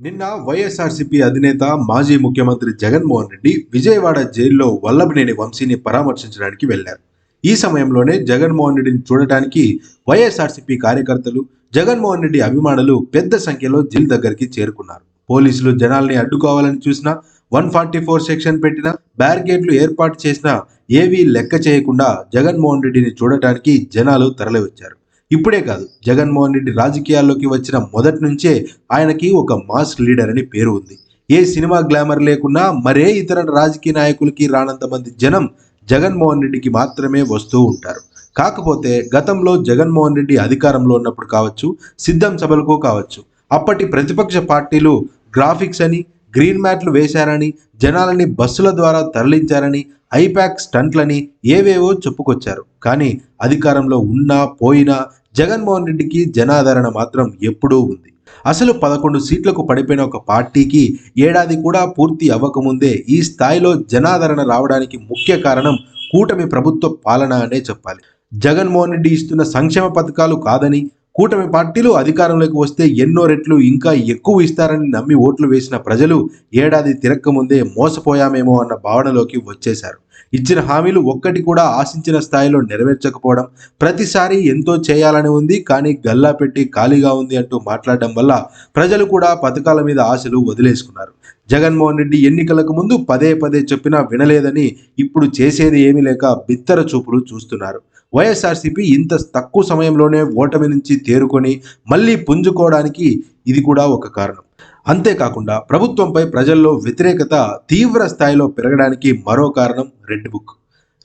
నిన్న వైఎస్ఆర్సీపీ అధినేత మాజీ ముఖ్యమంత్రి జగన్మోహన్ రెడ్డి విజయవాడ జైల్లో వల్లభనేని వంశీని పరామర్శించడానికి వెళ్ళారు ఈ సమయంలోనే జగన్మోహన్ రెడ్డిని చూడటానికి వైఎస్ఆర్సీపీ కార్యకర్తలు జగన్మోహన్ రెడ్డి అభిమానులు పెద్ద సంఖ్యలో జైలు దగ్గరికి చేరుకున్నారు. పోలీసులు జనాల్ని అడ్డుకోవాలని చూసినా వన్ ఫార్టీ ఫోర్ సెక్షన్ పెట్టిన బ్యారికేడ్లు ఏర్పాటు చేసినా ఏవీ లెక్క చేయకుండా జగన్మోహన్ రెడ్డిని చూడటానికి జనాలు తరలివచ్చారు. ఇప్పుడే కాదు జగన్మోహన్ రెడ్డి రాజకీయాల్లోకి వచ్చిన మొదటి నుంచే ఆయనకి ఒక మాస్ లీడర్ అని పేరు ఉంది. ఏ సినిమా గ్లామర్ లేకున్నా మరే ఇతర రాజకీయ నాయకులకి రానంత మంది జనం జగన్మోహన్ రెడ్డికి మాత్రమే వస్తూ ఉంటారు. కాకపోతే గతంలో జగన్మోహన్ రెడ్డి అధికారంలో ఉన్నప్పుడు కావచ్చు సిద్ధం సభలకు కావచ్చు అప్పటి ప్రతిపక్ష పార్టీలు గ్రాఫిక్స్ అని గ్రీన్ మ్యాట్లు వేశారని జనాలని బస్సుల ద్వారా తరలించారని ఐపాక్ స్టంట్లని ఏవేవో చెప్పుకొచ్చారు. కానీ అధికారంలో ఉన్నా పోయినా జగన్మోహన్ రెడ్డికి జనాదరణ మాత్రం ఎప్పుడూ ఉంది. అసలు పదకొండు సీట్లకు పడిపోయిన ఒక పార్టీకి ఏడాది కూడా పూర్తి అవ్వకముందే ఈ స్థాయిలో జనాదరణ రావడానికి ముఖ్య కారణం కూటమి ప్రభుత్వ పాలన అనే చెప్పాలి. జగన్మోహన్ రెడ్డి ఇస్తున్న సంక్షేమ పథకాలు కాదని కూటమి పార్టీలు అధికారంలోకి వస్తే ఎన్నో రెట్లు ఇంకా ఎక్కువ ఇస్తారని నమ్మి ఓట్లు వేసిన ప్రజలు ఏడాది తిరక్కముందే మోసపోయామేమో అన్న భావనలోకి వచ్చేశారు. ఇచ్చిన హామీలు ఒక్కటి కూడా ఆశించిన స్థాయిలో నెరవేర్చకపోవడం ప్రతిసారి ఎంతో చేయాలని ఉంది కానీ గల్లా పెట్టి ఖాళీగా ఉంది అంటూ మాట్లాడడం వల్ల ప్రజలు కూడా పథకాల మీద ఆశలు వదిలేసుకున్నారు. జగన్మోహన్ రెడ్డి ఎన్నికలకు ముందు పదే పదే చెప్పినా వినలేదని ఇప్పుడు చేసేది ఏమీ లేక బిత్తర చూపులు చూస్తున్నారు. వైఎస్ఆర్సీపీ ఇంత తక్కువ సమయంలోనే ఓటమి నుంచి తేరుకొని మళ్ళీ పుంజుకోవడానికి ఇది కూడా ఒక కారణం. అంతేకాకుండా ప్రభుత్వంపై ప్రజల్లో వ్యతిరేకత తీవ్ర స్థాయిలో పెరగడానికి మరో కారణం రెడ్ బుక్.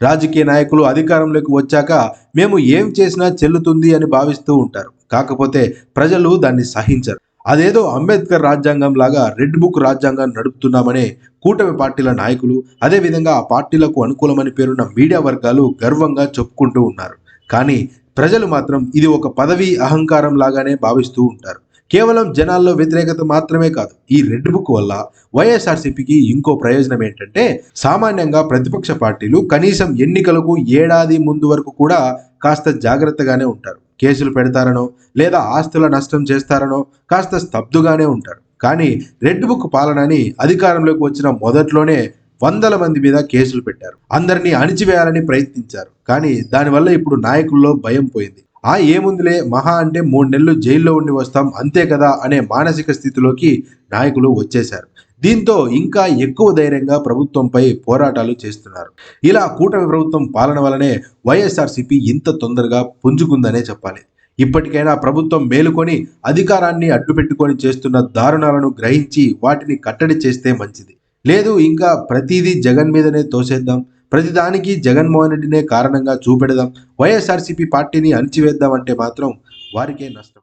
రాజకీయ నాయకులు అధికారంలోకి వచ్చాక మేము ఏం చేసినా చెల్లుతుంది అని భావిస్తూ ఉంటారు. కాకపోతే ప్రజలు దాన్ని సహించరు. అదేదో అంబేద్కర్ రాజ్యాంగం లాగా రెడ్ బుక్ రాజ్యాంగం నడుపుతున్నామనే కూటమి పార్టీల నాయకులు అదేవిధంగా ఆ పార్టీలకు అనుకూలమని పేరున్న మీడియా వర్గాలు గర్వంగా చెప్పుకుంటూ ఉన్నారు. కానీ ప్రజలు మాత్రం ఇది ఒక పదవి అహంకారం లాగానే భావిస్తూ ఉంటారు. కేవలం జనాల్లో వ్యతిరేకత మాత్రమే కాదు ఈ రెడ్ బుక్ వల్ల వైఎస్ఆర్సీపీకి ఇంకో ప్రయోజనం ఏంటంటే సామాన్యంగా ప్రతిపక్ష పార్టీలు కనీసం ఎన్నికలకు ఏడాది ముందు వరకు కూడా కాస్త జాగ్రత్తగానే ఉంటారు. కేసులు పెడతారనో లేదా ఆస్తుల నష్టం చేస్తారనో కాస్త స్తబ్దుగానే ఉంటారు. కానీ రెడ్ బుక్ పాలనని అధికారంలోకి వచ్చిన మొదట్లోనే వందల మంది మీద కేసులు పెట్టారు. అందరినీ అణిచివేయాలని ప్రయత్నించారు. కానీ దానివల్ల ఇప్పుడు నాయకుల్లో భయం పోయింది. ఆ ఏముందిలే మహా అంటే మూడు నెలలు జైల్లో ఉండి వస్తాం అంతే కదా అనే మానసిక స్థితిలోకి నాయకులు వచ్చేశారు. దీంతో ఇంకా ఎక్కువ ధైర్యంగా ప్రభుత్వంపై పోరాటాలు చేస్తున్నారు. ఇలా కూటమి ప్రభుత్వం పాలన వలనే వైఎస్ఆర్సీపీ ఇంత తొందరగా పుంజుకుందనే చెప్పాలి. ఇప్పటికైనా ప్రభుత్వం మేలుకొని అధికారాన్ని అడ్డుపెట్టుకొని చేస్తున్న దారుణాలను గ్రహించి వాటిని కట్టడి చేస్తే మంచిది. లేదు ఇంకా ప్రతిదీ జగన్ మీదనే తోసేద్దాం ప్రతిదానికి జగన్మోహన్ రెడ్డినే కారణంగా చూపెడదాం. వైఎస్ఆర్సీపీ పార్టీని అణిచివేద్దాం అంటే మాత్రం వారికే నష్టం.